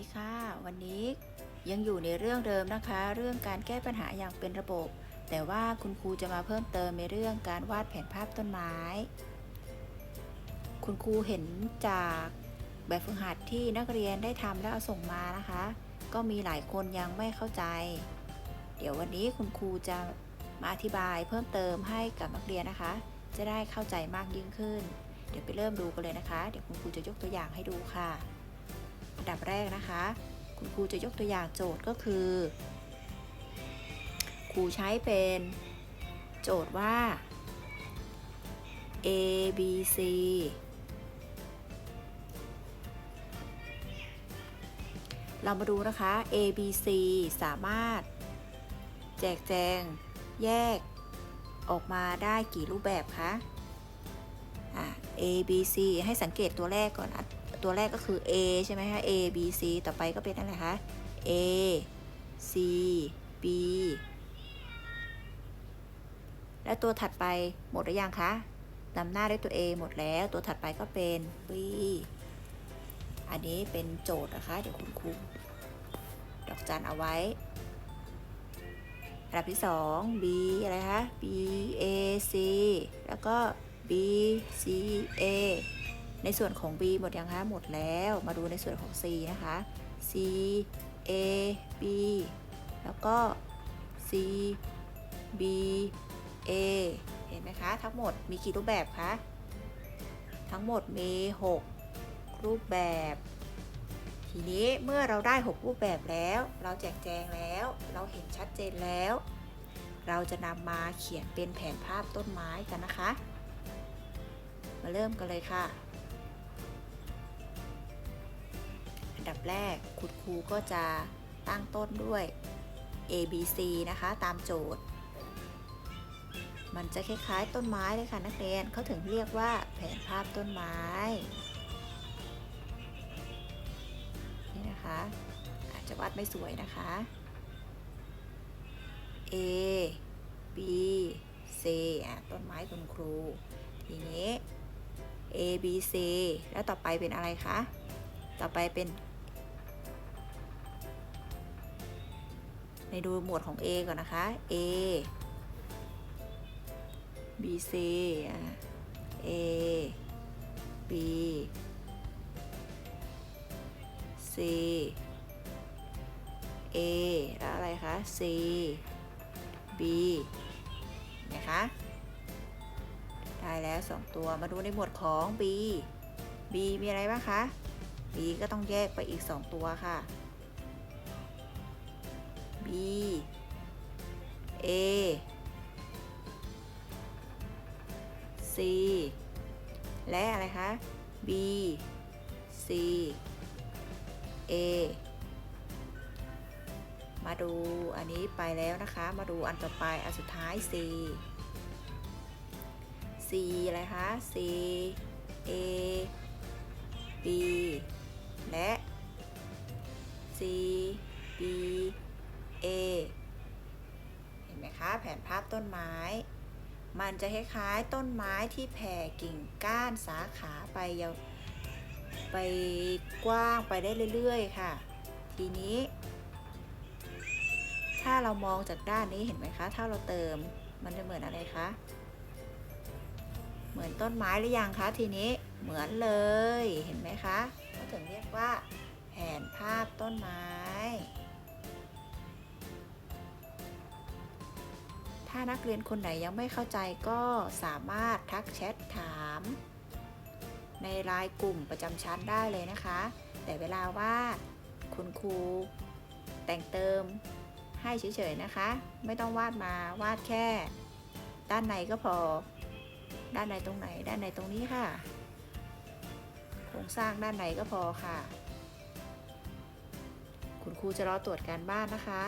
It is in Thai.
ดีค่ะ วันนี้ยังอยู่ในเรื่องเดิมนะคะ เรื่องการแก้ปัญหาอย่างเป็นระบบ แต่ว่าคุณครูจะมาเพิ่มเติมในเรื่องการวาดแผนภาพต้นไม้ คุณครูเห็นจากแบบฝึกหัดที่นักเรียนได้ทำแล้วเอาส่งมานะคะ ก็มีหลายคนยังไม่เข้าใจ เดี๋ยววันนี้คุณครูจะมาอธิบายเพิ่มเติมให้กับนักเรียนนะคะ จะได้เข้าใจมากยิ่งขึ้น เดี๋ยวไปเริ่มดูกันเลยนะคะ เดี๋ยวคุณครูจะยกตัวอย่างให้ดูค่ะ อันดับแรกนะคะ คุณครูจะยกตัวอย่างโจทย์ก็คือ ครูใช้เป็นโจทย์ว่า A B C เรามาดูนะคะ A B C สามารถ แจกแจง แยก ออกมาได้กี่รูปแบบคะ A B C ให้สังเกตตัวแรกก่อนอะ ตัวแรกก็คือ A ใช่ไหมคะ A B C ต่อไปก็เป็นอะไรคะ A C B และตัวถัดไปหมดหรือยังคะนำหน้าด้วยตัว A หมดแล้ว ตัวถัดไปก็เป็น B อันนี้เป็นโจทย์นะคะ เดี๋ยวคุณครูดอกจันเอาไว้อันดับที่ 2 B อะไรคะ B A C แล้วก็ B C A ในส่วนของ B หมดยังคะหมดแล้ว มาดูในส่วนของ C นะคะ C A B แล้วก็ C B A เห็นไหมคะ ทั้งหมดมีกี่รูปแบบคะ ทั้งหมดมี 6 รูปแบบ ทีนี้เมื่อเราได้ 6 รูปแบบแล้ว เราแจกแจงแล้ว เราเห็นชัดเจนแล้ว เราจะนำมาเขียนเป็นแผนภาพต้นไม้กันนะคะ มาเริ่มกันเลยค่ะ ดับแรกคุณครูก็จะตั้งต้นด้วย A B C นะคะ ตามโจทย์ มันจะคล้ายๆต้นไม้เลยค่ะนักเรียนเขาถึงเรียกว่าแผนภาพต้นไม้ นี่นะคะ อาจจะวาดไม่สวยนะคะ A B C อะต้นไม้คุณครู ทีนี้ A B C แล้วต่อไปเป็นอะไรคะ ต่อไปเป็น ในดูหมวดของ A ก่อนนะคะ A B C อะ A B C A แล้วอะไรคะ C B นะคะ ได้แล้ว 2 ตัว มาดูในหมวดของ B B มีอะไรบ้างคะ B ก็ต้องแยกไปอีก 2 ตัวค่ะ B A C และอะไรคะ B C A มาดูอันนี้ไปแล้วนะคะ มาดูอันต่อไป อันสุดท้าย C C อะไรคะ C A B แผนภาพต้นไม้ มันจะคล้ายๆต้นไม้ที่แผ่กิ่งก้านสาขาไปยาวไปกว้างไปได้เรื่อยๆ ค่ะ ทีนี้ ถ้าเรามองจากด้านนี้เห็นไหมคะ ถ้าเราเติมมันจะเหมือนอะไรคะ เหมือนต้นไม้หรือยังคะ ทีนี้เหมือนเลยเห็นไหมคะเขาถึงเรียกว่าแผนภาพต้นไม้านักเรียนคนไหนยังไม่เข้าใจก็สามารถทักแชทถาม ในไลน์กลุ่มประจำชั้นได้เลยนะคะ แต่เวลาวาดคุณครูแต่งเติมให้เฉยๆนะคะ ไม่ต้องวาดมาวาดแค่ ด้านในก็พอ ด้านในตรงไหน ด้านในตรงนี้ค่ะโครงสร้างด้านในก็พอค่ะ คุณครูจะรอตรวจการบ้านนะคะ